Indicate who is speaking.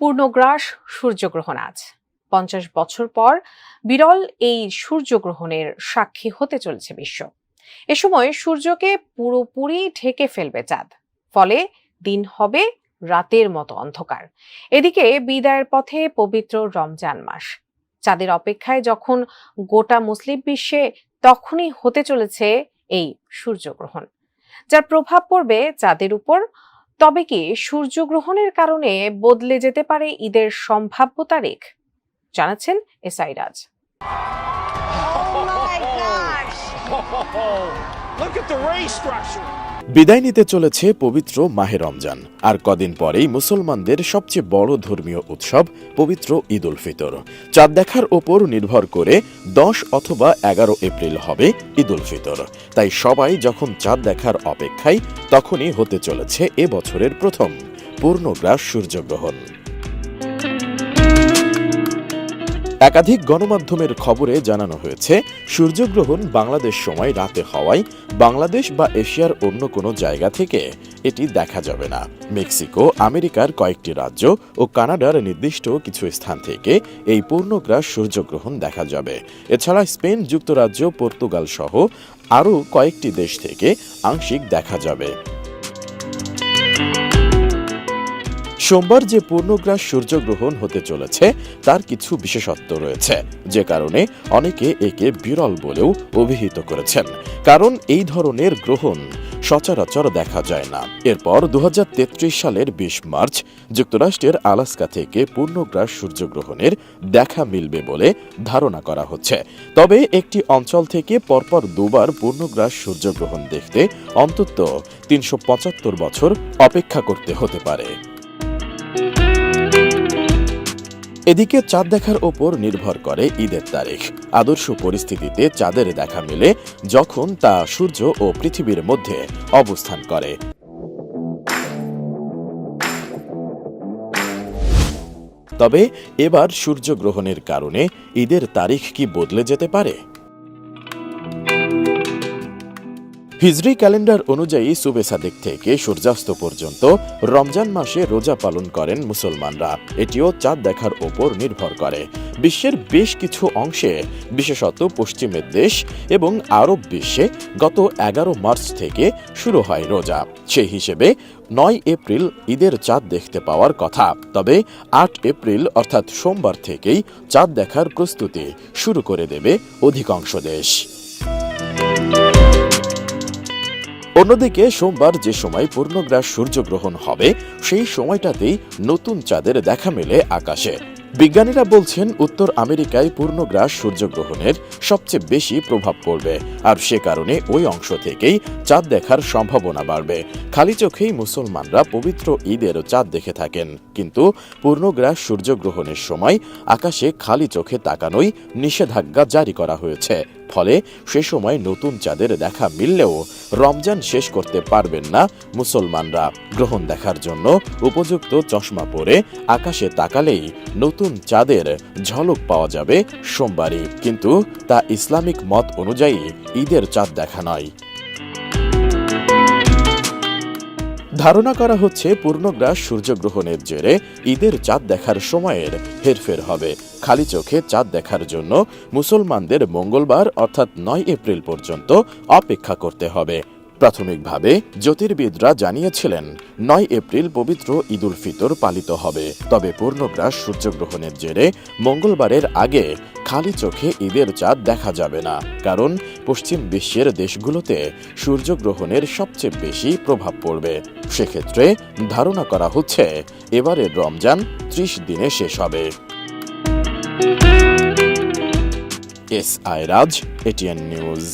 Speaker 1: পূর্ণগ্রাস সূর্যগ্রহণ আজ। পঞ্চাশ বছর পর বিরল এই সূর্যগ্রহণের সাক্ষী হতে চলেছে বিশ্ব। এ সময় সূর্যকে পুরোপুরি ঢেকে ফেলবে চাঁদ। ফলে দিন হবে রাতের মতো অন্ধকার। এদিকে বিদায়ের পথে পবিত্র রমজান মাস। চাঁদের অপেক্ষায় যখন গোটা মুসলিম বিশ্বে তখনই হতে চলেছে এই সূর্যগ্রহণ। যার প্রভাব পড়বে চাঁদের উপর তবে কি সূর্যগ্রহণের কারণে বদলে যেতে পারে ঈদের সম্ভাব্য তারিখ জানাচ্ছেন S I Raj
Speaker 2: Oh!
Speaker 3: Look at the ray structure.
Speaker 4: বিদায় নিতে চলেছে পবিত্র মাহে রমজান। আর কদিন পরেই মুসলমানদের সবচেয়ে বড় ধর্মীয় উৎসব পবিত্র ঈদ উল ফিতর। চাঁদ দেখার ওপর নির্ভর করে দশ অথবা এগারো এপ্রিল হবে ঈদ উল ফিতর। তাই সবাই যখন চাঁদ দেখার অপেক্ষায়, তখনই হতে চলেছে এ বছরের প্রথম পূর্ণগ্রাস সূর্যগ্রহণ। একাধিক গণমাধ্যমের খবরে জানানো হয়েছে, সূর্যগ্রহণ বাংলাদেশ সময় রাতে হওয়ায় বাংলাদেশ বা এশিয়ার অন্য কোনো জায়গা থেকে এটি দেখা যাবে না। মেক্সিকো, আমেরিকার কয়েকটি রাজ্য ও কানাডার নির্দিষ্ট কিছু স্থান থেকে এই পূর্ণগ্রাস সূর্যগ্রহণ দেখা যাবে। এছাড়া স্পেন, যুক্তরাজ্য, পর্তুগাল সহ আরও কয়েকটি দেশ থেকে আংশিক দেখা যাবে। সোমবার যে পূর্ণগ্রাস সূর্যগ্রহণ হতে চলেছে, তার কিছু বিশেষত্ব রয়েছে, যে কারণে অনেকে একে বিরল বলেও অভিহিত করেছেন। কারণ এই ধরনের গ্রহণ সচরাচর দেখা যায় না। এরপর দু হাজার তেত্রিশ সালের বিশ মার্চ যুক্তরাষ্ট্রের আলাস্কা থেকে পূর্ণগ্রাস সূর্যগ্রহণের দেখা মিলবে বলে ধারণা করা হচ্ছে। তবে একটি অঞ্চল থেকে পরপর দুবার পূর্ণগ্রাস সূর্যগ্রহণ দেখতে অন্তত তিনশো পঁচাত্তর বছর অপেক্ষা করতে হতে পারে। এদিকে চাঁদ দেখার ওপর নির্ভর করে ঈদের তারিখ। আদর্শ পরিস্থিতিতে চাঁদের দেখা মেলে যখন তা সূর্য ও পৃথিবীর মধ্যে অবস্থান করে। তবে এবার সূর্যগ্রহণের কারণে ঈদের তারিখ কি বদলে যেতে পারে? হিজরি ক্যালেন্ডার অনুযায়ী সুবে সাদেক থেকে সূর্যাস্ত পর্যন্ত রমজান মাসে রোজা পালন করেন মুসলমানরা। এটিও চাঁদ দেখার ওপর নির্ভর করে। বিশ্বের বেশ কিছু অংশে, বিশেষত পশ্চিমের দেশ এবং আরব বিশ্বে গত এগারো মার্চ থেকে শুরু হয় রোজা। সেই হিসেবে নয় এপ্রিল ঈদের চাঁদ দেখতে পাওয়ার কথা। তবে আট এপ্রিল, অর্থাৎ সোমবার থেকেই চাঁদ দেখার প্রস্তুতি শুরু করে দেবে অধিকাংশ দেশ। অন্যদিকে সোমবার যে সময় পূর্ণগ্রাস সূর্যগ্রহণ হবে সেই সময়টাতেই নতুন চাঁদের দেখা মেলে আকাশে। বিজ্ঞানীরা বলছেন, উত্তর আমেরিকায় পূর্ণগ্রাস সূর্যগ্রহণের সবচেয়ে বেশি প্রভাব পড়বে, আর সে কারণে ওই অংশ থেকেই চাঁদ দেখার সম্ভাবনা বাড়বে। খালি চোখেই মুসলমানরা পবিত্র ঈদের চাঁদ দেখে থাকেন, কিন্তু পূর্ণগ্রাস সূর্যগ্রহণের সময় আকাশে খালি চোখে তাকানোই নিষেধাজ্ঞা জারি করা হয়েছে। ফলে সে সময় নতুন চাঁদের দেখা মিললেও রমজান শেষ করতে পারবেন না মুসলমানরা। গ্রহণ দেখার জন্য উপযুক্ত চশমা পরে আকাশে তাকালেই নতুন চাঁদের ঝলক পাওয়া যাবে সোমবারই। কিন্তু তা ইসলামিক মত অনুযায়ী ঈদের চাঁদ দেখা নয়। ধারণা করা হচ্ছে পূর্ণগ্রাস সূর্যগ্রহণের জেরে ঈদের চাঁদ দেখার সময়ের হেরফের হবে। খালি চোখে চাঁদ দেখার জন্য মুসলমানদের মঙ্গলবার অর্থাৎ নয় এপ্রিল পর্যন্ত অপেক্ষা করতে হবে। প্রাথমিকভাবে জ্যোতির্বিদরা জানিয়েছিলেন, নয় এপ্রিল পবিত্র ঈদুল ফিতর পালিত হবে। তবে পূর্ণগ্রাস সূর্যগ্রহণের জেরে মঙ্গলবারের আগে খালি চোখে ঈদের চাঁদ দেখা যাবে না। কারণ পশ্চিম বিশ্বের দেশগুলোতে সূর্যগ্রহণের সবচেয়ে বেশি প্রভাব পড়বে। সেক্ষেত্রে ধারণা করা হচ্ছে, এবারের রমজান ত্রিশ দিনে শেষ হবে। S I Raj, ATN news.